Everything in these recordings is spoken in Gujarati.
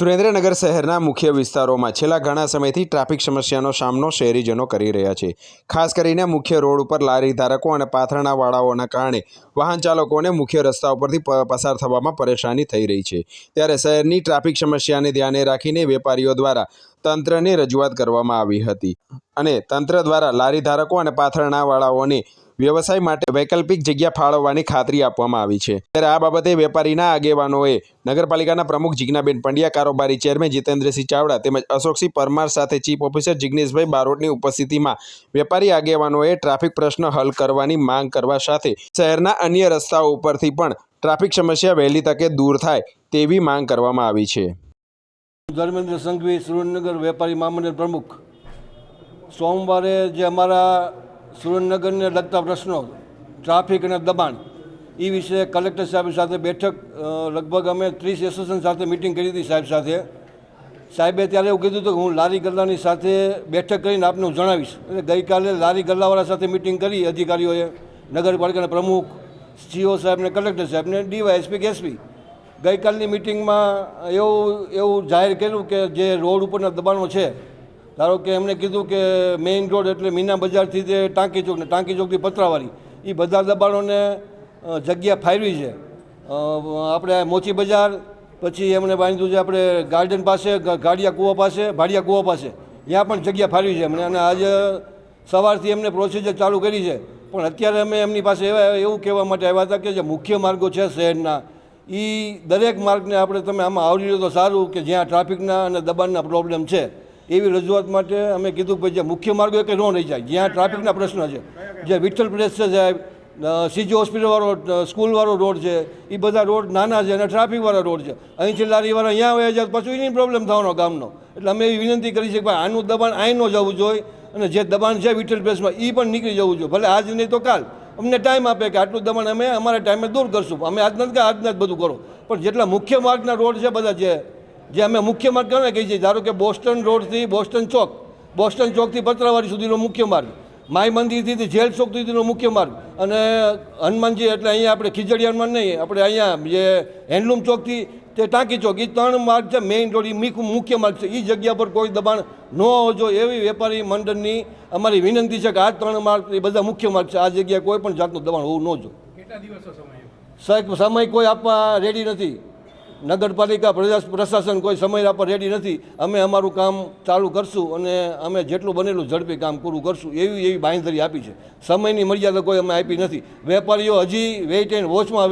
સુરેન્દ્રનગર શહેરના મુખ્ય વિસ્તારોમાં છેલ્લા ઘણા સમયથી ટ્રાફિક સમસ્યાનો સામનો શહેરીજનો કરી રહ્યા છે. ખાસ કરીને મુખ્ય રોડ ઉપર લારી ધારકો અને પાથરણાવાળાઓના કારણે વાહન ચાલકોને મુખ્ય રસ્તા ઉપરથી પસાર થવામાં પરેશાની થઈ રહી છે. ત્યારે શહેરની ટ્રાફિક સમસ્યાને ધ્યાને રાખીને વેપારીઓ દ્વારા તંત્રને રજૂઆત કરવામાં આવી હતી અને તંત્ર દ્વારા લારી ધારકો અને પાથરણાવાળાઓને વ્યવસાય માટે વૈકલ્પિક જગ્યા ફાળવવાની ખાતરી આપવામાં આવી છે. ત્યારે આ બાબતે વેપારીના આગેવાનોએ નગરપાલિકાના પ્રમુખ જિજ્ઞાબેન પંડ્યા, કારોબારી ચેરમેન જીતેન્દ્રસિંહ ચાવડા તેમજ અશોકસિંહ પરમાર સાથે ચીફ ઓફિસર જિગ્નેશભાઈ બારોટની ઉપસ્થિતિમાં વેપારી આગેવાનોએ ટ્રાફિક પ્રશ્ન હલ કરવાની માંગ કરવા સાથે શહેરના અન્ય રસ્તાઓ ઉપરથી પણ ટ્રાફિક સમસ્યા વહેલી તકે દૂર થાય તેવી માંગ કરવામાં આવી છે. ધર્મેન્દ્ર સંઘવી સુરેન્દ્રનગર વેપારી મહામંડળ પ્રમુખ. સોમવારે જે અમારા સુરેન્દ્રનગરને લગતા પ્રશ્નો, ટ્રાફિક અને દબાણ એ વિશે કલેક્ટર સાહેબ સાથે બેઠક લગભગ અમે ત્રીસ એસોસિએશન સાથે મિટિંગ કરી હતી સાહેબ સાથે. સાહેબે ત્યારે એવું કીધું હતું કે હું લારી ગલ્લાની સાથે બેઠક કરીને આપને હું જણાવીશ. એટલે ગઈકાલે લારી ગલ્લાવાળા સાથે મિટિંગ કરી અધિકારીઓએ, નગરપાલિકાના પ્રમુખ, સીઓ સાહેબને કલેક્ટર સાહેબને ડીવાયએસપી કે એસપી ગઈકાલની મિટિંગમાં એવું એવું જાહેર કર્યું કે જે રોડ ઉપરના દબાણો છે ધારો કે એમણે કીધું કે મેઇન રોડ એટલે મીના બજારથી જે ટાંકી ચોક ને ટાંકી ચોકથી પતરાવાળી એ બધા દબાણોને જગ્યા ફાળવી છે. આપણે મોચી બજાર, પછી એમણે બાંધ્યું છે આપણે ગાર્ડન પાસે ગાડિયા કૂવા પાસે, ભાડિયા કૂવા પાસે. ત્યાં પણ જગ્યા ફાળવી છે એમણે અને આજે સવારથી એમને પ્રોસિજર ચાલુ કરી છે. પણ અત્યારે અમે એમની પાસે એવા, એવું કહેવા માટે આવ્યા હતા કે જે મુખ્ય માર્ગો છે શહેરના એ દરેક માર્ગને આપણે તમે આમાં આવરી લો તો સારું કે જ્યાં ટ્રાફિકના અને દબાણના પ્રોબ્લેમ છે. એવી રજૂઆત માટે અમે કીધું કે જે મુખ્ય માર્ગો એ ન રહી જાય. જ્યાં ટ્રાફિકના પ્રશ્ન છે, જે વિઠ્ઠલ પ્રેસ છે સાહેબ સીજી હોસ્પિટલવાળો સ્કૂલવાળો રોડ છે એ બધા રોડ નાના છે અને ટ્રાફિકવાળા રોડ છે. અહીંથી લારીવાળા અહીંયા આવે છે પછી એની પ્રોબ્લેમ થવાનો ગામનો. એટલે અમે એવી વિનંતી કરી છે કે ભાઈ આનું દબાણ અહીં ન જવું જોઈએ અને જે દબાણ છે વિઠ્ઠલ પ્રેસમાં એ પણ નીકળી જવું જોઈએ. ભલે આજ નહીં તો કાલ. અમને ટાઈમ આપે કે આટલું દબાણ અમે અમારા ટાઈમે દૂર કરશું. અમે આજના જ કે આજના જ બધું કરો. પણ જેટલા મુખ્ય માર્ગના રોડ છે બધા જે જે અમે મુખ્ય માર્ગ કહે કહીએ છીએ ધારો કે બોસ્ટન રોડથી બોસ્ટન ચોક બોસ્ટન ચોકથી પત્રાવાડી સુધીનો મુખ્ય માર્ગ માય મંદિરથી જેલ ચોક સુધીનો મુખ્ય માર્ગ અને હનુમાનજી એટલે અહીંયા આપણે ખીજડી હનુમાન નહીં આપણે અહીંયા જે હેન્ડલૂમ ચોકથી તે ટાંકી ચોક એ ત્રણ માર્ગ છે મેઇન રોડ એ મીખ- મુખ્ય માર્ગ છે. એ જગ્યા પર કોઈ દબાણ ન હોવો જોઈએ એવી વેપારી મંડળની અમારી વિનંતી છે કે આ ત્રણ માર્ગ એ બધા મુખ્ય માર્ગ છે. આ જગ્યાએ કોઈ પણ જાતનું દબાણ હોવું ન જોઈએ. સાહેબ સમય કોઈ આપવા રેડી નથી. નગરપાલિકા પ્રશાસન કોઈ સમય પર રેડી નથી. અમે અમારું કામ ચાલુ કરશું અને અમે જેટલું બનેલું ઝડપી કામ પૂરું કરશું. એવી એવી બાંયધરી આપી છે. સમયની મર્યાદા કોઈ અમે આપી નથી. વેપારીઓ હજી વેઇટ એન્ડ વોચમાં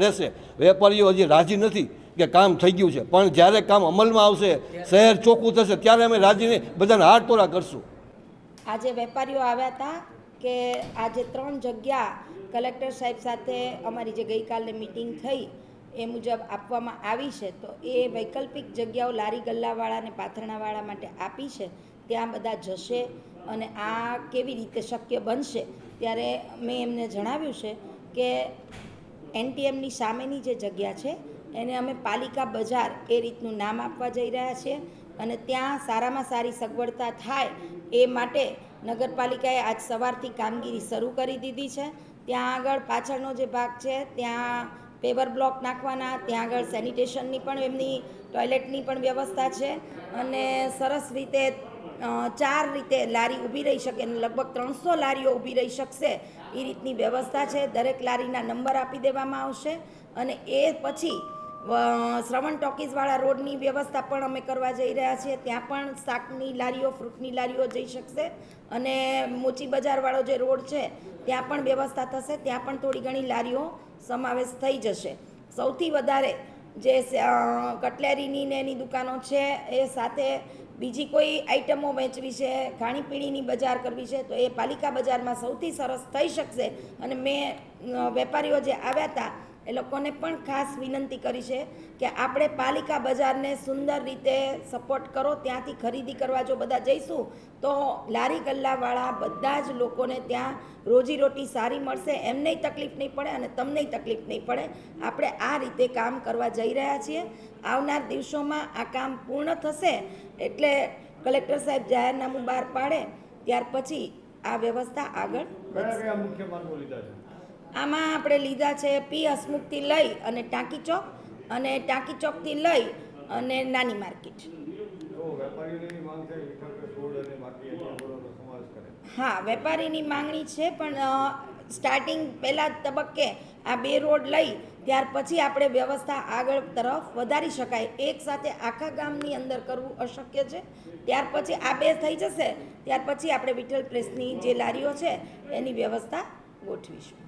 રહેશે. વેપારીઓ હજી રાજી નથી કે કામ થઈ ગયું છે. પણ જ્યારે કામ અમલમાં આવશે, શહેર ચોખ્ખું થશે, ત્યારે અમે રાજીને બધાને હાથ કરશું. આજે વેપારીઓ આવ્યા હતા કે આજે ત્રણ જગ્યા કલેક્ટર સાહેબ સાથે અમારી જે ગઈકાલની મિટિંગ થઈ એ મુજબ આપવામાં આવી છે, તો એ વૈકલ્પિક જગ્યાઓ લારી ગલ્લાવાળાને પાથરણાવાળા માટે આપી છે, ત્યાં બધા જશે અને આ કેવી રીતે શક્ય બનશે? ત્યારે મેં એમને જણાવ્યું છે કે એનટીએમની સામેની જે જગ્યા છે, એને અમે પાલિકા બજાર એ રીતનું નામ આપવા જઈ રહ્યા છીએ અને ત્યાં સારામાં સારી સગવડતા થાય એ માટે નગરપાલિકાએ આજ સવારથી કામગીરી શરૂ કરી દીધી છે. ત્યાં આગળ પાછળનો જે ભાગ છે, ત્યાં પેવર બ્લોક નાખવાના, ત્યાં આગળ સેનિટેશનની પણ એમની ટોયલેટની પણ વ્યવસ્થા છે અને સરસ રીતે ચાર રીતે લારી ઊભી રહી શકે લગભગ ત્રણસો લારીઓ ઊભી રહી શકશે એ રીતની વ્યવસ્થા છે. દરેક લારીના નંબર આપી દેવામાં આવશે અને એ પછી શ્રવણ ટોકીઝવાળા રોડની વ્યવસ્થા પણ અમે કરવા જઈ રહ્યા છીએ. ત્યાં પણ શાકની લારીઓ, ફ્રૂટની લારીઓ જઈ શકશે અને મોચી બજારવાળો જે રોડ છે, ત્યાં પણ વ્યવસ્થા થશે. ત્યાં પણ થોડી ઘણી લારીઓ સમાવેશ થઈ જશે. સૌથી વધારે જે કટલેરીની ને એની દુકાનો છે, એ સાથે બીજી કોઈ આઈટમો વેચવી છે, ખાણીપીણીની બજાર કરવી છે, તો એ પાલિકા બજારમાં સૌથી સરસ થઈ શકશે. અને મેં વેપારીઓ જે આવ્યા હતા એ લોકોને પણ ખાસ વિનંતી કરી છે કે આપણે પાલિકા બજારને સુંદર રીતે સપોર્ટ કરો ત્યાંથી ખરીદી કરવા જો બધા જઈશું તો લારી ગલ્લાવાળા બધા જ લોકોને ત્યાં રોજીરોટી સારી મળશે. એમને તકલીફ નહીં પડે અને તમને તકલીફ નહીં પડે. આપણે આ રીતે કામ કરવા જઈ રહ્યા છીએ. આવનાર દિવસોમાં આ કામ પૂર્ણ થશે એટલે કલેક્ટર સાહેબ જાહેરનામું બહાર પાડે. ત્યાર પછી આ વ્યવસ્થા આગળ વધશે. આમાં આપણે લીધા છે પી હસમુખથી લઈ અને ટાંકી ચોક અને ટાંકી ચોકથી લઈ અને નાની માર્કેટ. હા વેપારીની માંગણી છે પણ સ્ટાર્ટિંગ પહેલાં તબક્કે આ બે રોડ લઈ ત્યાર પછી આપણે વ્યવસ્થા આગળ તરફ વધારી શકાય. એક સાથે આખા ગામની અંદર કરવું અશક્ય છે. ત્યાર પછી આ બે થઈ જશે. ત્યાર પછી આપણે વિઠ્ઠલ પ્રેસની જે લારીઓ છે એની વ્યવસ્થા ગોઠવીશું.